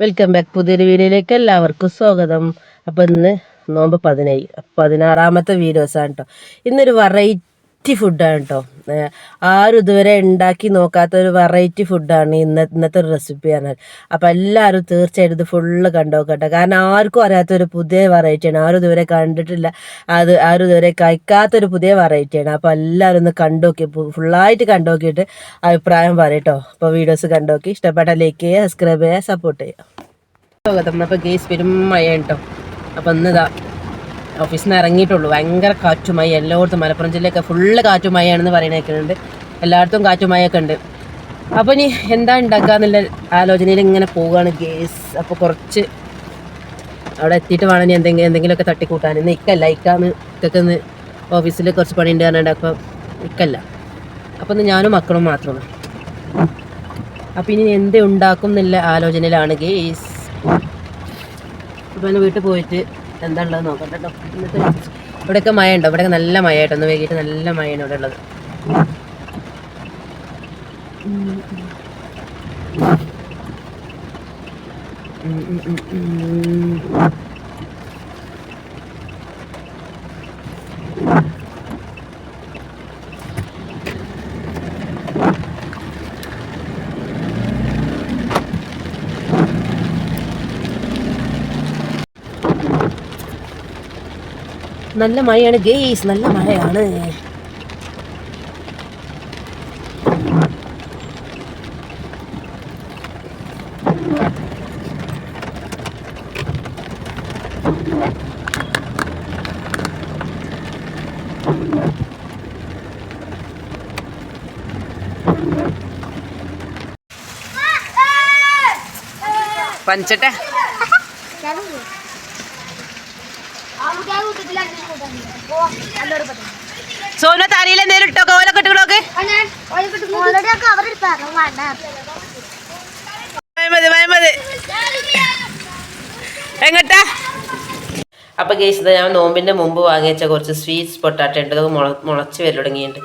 Welcome back പുതിയൊരു വീഡിയോയിലേക്ക് എല്ലാവർക്കും സ്വാഗതം. അപ്പോൾ ഇന്ന് നോമ്പ് പതിനേഴ് പതിനാറാമത്തെ വീഡിയോസാണ് കേട്ടോ ഇന്നൊരു വെറൈറ്റി ഫുഡാണ് കേട്ടോ ആരും ഇതുവരെ ഉണ്ടാക്കി നോക്കാത്ത ഒരു വെറൈറ്റി ഫുഡാണ് ഇന്ന ഇന്നത്തെ ഒരു റെസിപ്പി പറഞ്ഞാൽ. അപ്പോൾ എല്ലാവരും തീർച്ചയായിട്ടും ഇത് ഫുള്ള് കണ്ടുനോക്കട്ടെ കാരണം ആർക്കും അറിയാത്തൊരു പുതിയ വെറൈറ്റിയാണ് ആരും ഇതുവരെ കണ്ടിട്ടില്ല. അത് ആരും ഇതുവരെ കഴിക്കാത്തൊരു പുതിയ വെറൈറ്റിയാണ് അപ്പോൾ എല്ലാവരും ഒന്ന് കണ്ടുനോക്കി ഫുള്ളായിട്ട് കണ്ടുനോക്കിയിട്ട് അഭിപ്രായം പറയട്ടോ അപ്പോൾ വീഡിയോസ് കണ്ടോക്കി ഇഷ്ടപ്പെട്ട ലൈക്ക് ചെയ്യുക സബ്സ്ക്രൈബ് ചെയ്യുക സപ്പോർട്ട് ചെയ്യുക. സ്വാഗതം. അപ്പോൾ ഗേസ് പെരും കേട്ടോ അപ്പം ഇന്ന് ഇതാ ഓഫീസിൽ നിന്ന് ഇറങ്ങിയിട്ടുള്ളൂ. ഭയങ്കര കാറ്റുമായി എല്ലായിടത്തും മലപ്പുറം ജില്ലയൊക്കെ ഫുള്ള് കാറ്റുമായാണെന്ന് പറയണേക്കുന്നുണ്ട് എല്ലായിടത്തും കാറ്റുമായൊക്കെ ഉണ്ട്. അപ്പോൾ ഇനി എന്താ ഉണ്ടാക്കുക എന്നുള്ള ആലോചനയിൽ ഇങ്ങനെ പോവുകയാണ് ഗേസ് അപ്പോൾ കുറച്ച് അവിടെ എത്തിയിട്ട് വേണം ഇനി എന്തെങ്കിലും എന്തെങ്കിലുമൊക്കെ തട്ടിക്കൂട്ടാൻ. ഇന്ന് ഇക്കല്ല ഇക്കാന്ന് ഇക്കൊക്കെ ഒന്ന് ഓഫീസിൽ കുറച്ച് പണിയുണ്ട് പറഞ്ഞിട്ട് അപ്പോൾ ഇക്കല്ല. അപ്പോൾ ഇന്ന് ഞാനും മക്കളും മാത്രമാണ്. അപ്പം ഇനി എന്ത് ഉണ്ടാക്കും എന്നുള്ള ആലോചനയിലാണ് ഗേസ് അപ്പോൾ ഇന്ന് വീട്ടിൽ പോയിട്ട് എന്താ നോക്കട്ടെ ഇവിടെയൊക്കെ മഴ ഉണ്ടോ ഇവിടെയൊക്കെ നല്ല മഴ കേട്ടോ ഒന്ന് വൈകിട്ട് നല്ല മഴയാണ് ഇവിടെ ഉള്ളത്. ഉം, നല്ല മഴയാണ് ഗെയ്സ് നല്ല മഴയാണ്. പഞ്ചട്ടെ സോന തലയിൽ എന്തേലും ഇട്ടോ? കോല ഇട്ടോക്കെ മതി മതി. എങ്ങട്ടാ? അപ്പൊ കേസ് ഞാൻ നോമ്പിന്റെ മുമ്പ് വാങ്ങിച്ച കുറച്ച് സ്വീറ്റ്സ് പൊട്ടാട്ട ഉണ്ട്. അതൊക്കെ മുള മുളച്ച് വരൽ തുടങ്ങിയിട്ടുണ്ട്.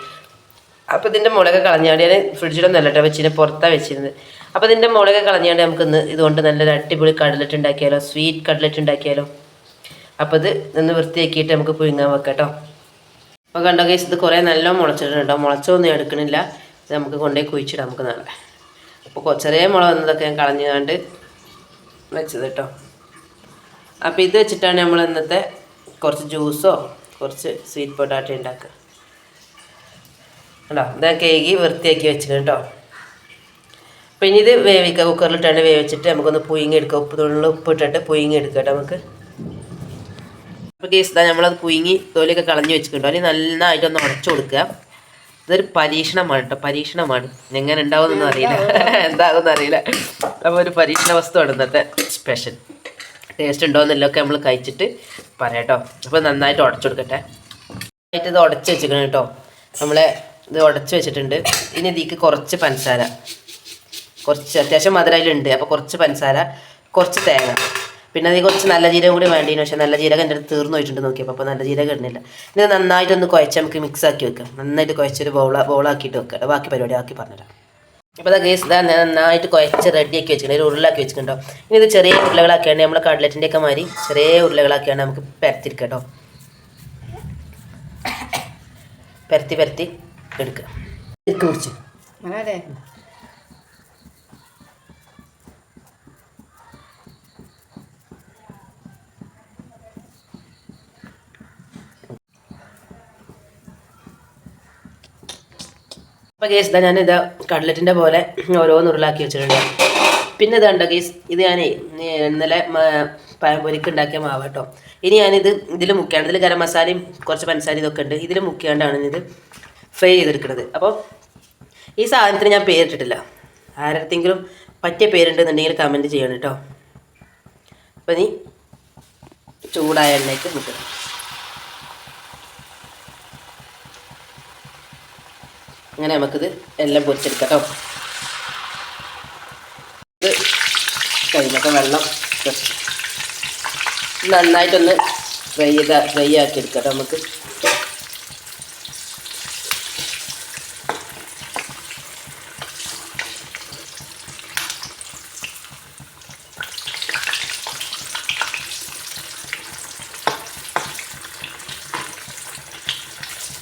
അപ്പൊ ഇതിന്റെ മുളക് കളഞ്ഞാണ്ട് ഞാൻ ഫ്രിഡ്ജിലൊന്നും അല്ലട്ടോ വെച്ചിന് പുറത്താണ് വെച്ചിരുന്നത് അപ്പൊ ഇതിന്റെ മുളക് കളഞ്ഞാണ്ട് നമുക്ക് ഇന്ന് ഇതുകൊണ്ട് നല്ലൊരു അടിപൊളി കടലറ്റ് ഉണ്ടാക്കിയാലോ? സ്വീറ്റ് കടലറ്റ് ഉണ്ടാക്കിയാലോ? അപ്പോൾ ഇത് ഒന്ന് വൃത്തിയാക്കിയിട്ട് നമുക്ക് പുഴുങ്ങാൻ വെക്കാം കേട്ടോ അപ്പോൾ കണ്ടോ കേസ് ഇത് കുറേ നല്ല മുളച്ചിട്ടുണ്ട് മുളച്ചൊന്നും എടുക്കണില്ല. ഇത് നമുക്ക് കൊണ്ടുപോയി കുഴിച്ചിടാം നമുക്ക് നാളെ. അപ്പോൾ ചെറിയ മുള വന്നതൊക്കെ ഞാൻ കളഞ്ഞുകൊണ്ട് വെച്ചത് കേട്ടോ അപ്പോൾ ഇത് വെച്ചിട്ടാണ് നമ്മൾ ഇന്നത്തെ കുറച്ച് ജ്യൂസോ കുറച്ച് സ്വീറ്റ് പൊട്ടാറ്റോ ഉണ്ടാക്കുക. കേട്ടോ ഇതാ കേക്ക് വൃത്തിയാക്കി വെച്ചിട്ട് കേട്ടോ പിന്നെ ഇനി ഇത് വേവിക്കുക. കുക്കറിലിട്ടാണ് വേവിച്ചിട്ട് നമുക്കൊന്ന് പുഴുങ്ങി എടുക്കുക ഉപ്പ് തുള്ളിൽ ഉപ്പിട്ടിട്ട് പുഴുങ്ങി എടുക്കുക കേട്ടോ നമുക്ക്. അപ്പോൾ കേസ് ഇതാ നമ്മളത് കുയുങ്ങി തൊലിയൊക്കെ കളഞ്ഞു വെച്ചിട്ടുണ്ട്. അല്ലെങ്കിൽ നന്നായിട്ടൊന്ന് ഉടച്ചു കൊടുക്കുക. ഇതൊരു പരീക്ഷണമാണ് കേട്ടോ പരീക്ഷണമാണ്. എങ്ങനെ ഉണ്ടാവുമെന്നൊന്നും അറിയില്ല. എന്താകുമെന്ന് അറിയില്ല. അപ്പോൾ ഒരു പരീക്ഷണ വസ്തുവാണ് ഇന്നത്തെ സ്പെഷ്യൽ ടേസ്റ്റ് ഉണ്ടോ എന്നല്ലൊക്കെ നമ്മൾ കഴിച്ചിട്ട് പറയാം കേട്ടോ അപ്പോൾ നന്നായിട്ട് ഉടച്ചു കൊടുക്കട്ടെ. നന്നായിട്ട് ഇത് ഉടച്ച് വെച്ചിരിക്കണം കേട്ടോ നമ്മളെ ഇത് ഉടച്ച് വെച്ചിട്ടുണ്ട്. ഇനി ഇതിക്ക് കുറച്ച് പഞ്ചസാര. കുറച്ച് അത്യാവശ്യം മധുരയിലുണ്ട് അപ്പോൾ കുറച്ച് പഞ്ചസാര കുറച്ച് തേങ്ങ. പിന്നെ അതിൽ കുറച്ച് നല്ല ജീരകം കൂടി വേണ്ടിയിരുന്നു പക്ഷേ നല്ല ജീരകം എന്റെ അടുത്ത് തീർന്നു പോയിട്ടുണ്ട് നോക്കിയപ്പോൾ അപ്പോൾ നല്ല ജീരകം ഇടുന്നില്ല. ഇത് നന്നായിട്ടൊന്ന് കുഴച്ച് നമുക്ക് മിക്സ് ആക്കി വെക്കാം. നന്നായിട്ട് കുഴച്ചൊരു ബൗള ബൗളാക്കിയിട്ട് വെക്കാം. ബാക്കി പരിപാടി ആക്കി പറഞ്ഞുതരാം. ഇപ്പോൾ ഗേസ് ഇതാ നന്നായിട്ട് കുഴച്ച് റെഡിയാക്കി വെച്ചിട്ടുണ്ട്. ഒരു ഉരുളാക്കി വെച്ചിട്ടുണ്ടോ ഇനി ഇത് ചെറിയ ഉരുളകളാക്കിയാണ് നമ്മൾ കട്ലറ്റിന്റെ ഒക്കെ മാതിരി ചെറിയ ഉരുളകളാക്കിയാണ് നമുക്ക് പരത്തിരിക്കുക കേട്ടോ പരത്തി പരത്തി എടുക്കുക. ഇരിക്ക് അപ്പോൾ കേസ് ഇതാ ഞാൻ ഇതാ കട്ലറ്റിന്റെ പോലെ ഓരോന്ന് ഉരുളാക്കി വെച്ചിട്ടുണ്ട്. പിന്നെ ഇതുണ്ട് കേസ് ഇത് ഞാൻ ഇന്നലെ പഴംപൊരിക്ക് ഉണ്ടാക്കിയ മാവ് ഇനി ഞാനിത് ഇതിൽ മുക്കിയാണ്. ഇതിൽ ഗരം മസാലയും കുറച്ച് പഞ്ചസാര ഇതൊക്കെ ഉണ്ട്. ഇതിൽ മുക്കിയാണ്ടാണ് ഇത് ഫ്രൈ ചെയ്തെടുക്കുന്നത് അപ്പോൾ ഈ സാധനത്തിന് ഞാൻ പേരിട്ടിട്ടില്ല. ആരടുത്തെങ്കിലും പറ്റിയ പേരുണ്ടെന്നുണ്ടെങ്കിൽ കമന്റ് ചെയ്യണം കേട്ടോ അപ്പോൾ നീ ചൂടായ എണ്ണയ്ക്ക് മുക്കണം അങ്ങനെ നമുക്കിത് എല്ലാം പൊരിച്ചെടുക്കാം കേട്ടോ. ഇത് വെള്ളം നന്നായിട്ടൊന്ന് ഫ്രൈ ചെയ്ത ഫ്രൈ ആക്കി എടുക്കാം നമുക്ക്.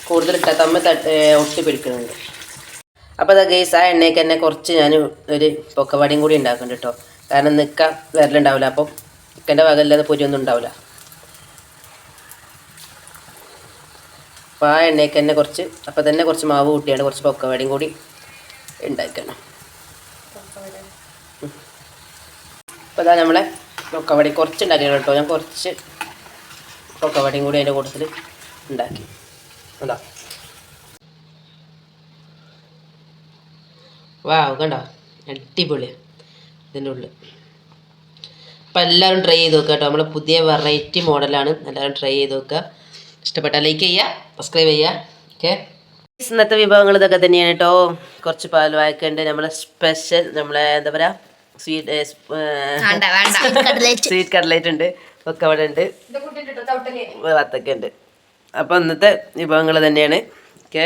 കൂടുതൽ ഇട്ടാൽ തമ്മിൽ തട്ട് ഒട്ടി പിടിക്കുന്നുണ്ട്. അപ്പോൾ അതാ ഗേസ് ആ എണ്ണയ്ക്ക് തന്നെ കുറച്ച് ഞാൻ ഒരു പൊക്കവാടിയും കൂടി ഉണ്ടാക്കുന്നുണ്ട് കേട്ടോ കാരണം നിൽക്ക വരലുണ്ടാവില്ല. അപ്പം നിൽക്കേണ്ട വകല്ലാതെ പൊരിയൊന്നും ഉണ്ടാവില്ല. അപ്പോൾ ആ എണ്ണയ്ക്ക് തന്നെ കുറച്ച് അപ്പോൾ തന്നെ കുറച്ച് മാവ് കൂട്ടിയാണ് കുറച്ച് പൊക്കവാടിയും കൂടി ഉണ്ടാക്കണം. അപ്പോൾ അതാ നമ്മളെ പൊക്കവടി കുറച്ച് ഉണ്ടാക്കിയാണ് കേട്ടോ ഞാൻ കുറച്ച് പൊക്കവടിയും കൂടി അതിന്റെ കൂട്ടത്തിൽ ഉണ്ടാക്കി. അതാ വാ കണ്ടോ? അടിപൊളി ഇതിന്റെ ഉള്ളിൽ. അപ്പം എല്ലാവരും ട്രൈ ചെയ്ത് നോക്കുക കേട്ടോ. നമ്മൾ പുതിയ വെറൈറ്റി മോഡലാണ്. എല്ലാവരും ട്രൈ ചെയ്ത് നോക്കുക ഇഷ്ടപ്പെട്ടാൽ ലൈക്ക് ചെയ്യുക സബ്സ്ക്രൈബ് ചെയ്യുക ഓക്കെ ഇന്നത്തെ വിഭവങ്ങൾ ഇതൊക്കെ തന്നെയാണ് കേട്ടോ. കുറച്ച് പാൽ വായക്കുണ്ട്. നമ്മളെ സ്പെഷ്യൽ നമ്മളെ എന്താ പറയുക സ്വീറ്റ് സ്വീറ്റ് കട്ട്ലേറ്റ് ഉണ്ട്. ഒക്കെ അവിടെ ഉണ്ട്. വത്തൊക്കെ ഉണ്ട്. അപ്പോൾ ഇന്നത്തെ വിഭവങ്ങൾ തന്നെയാണ്. ഓക്കെ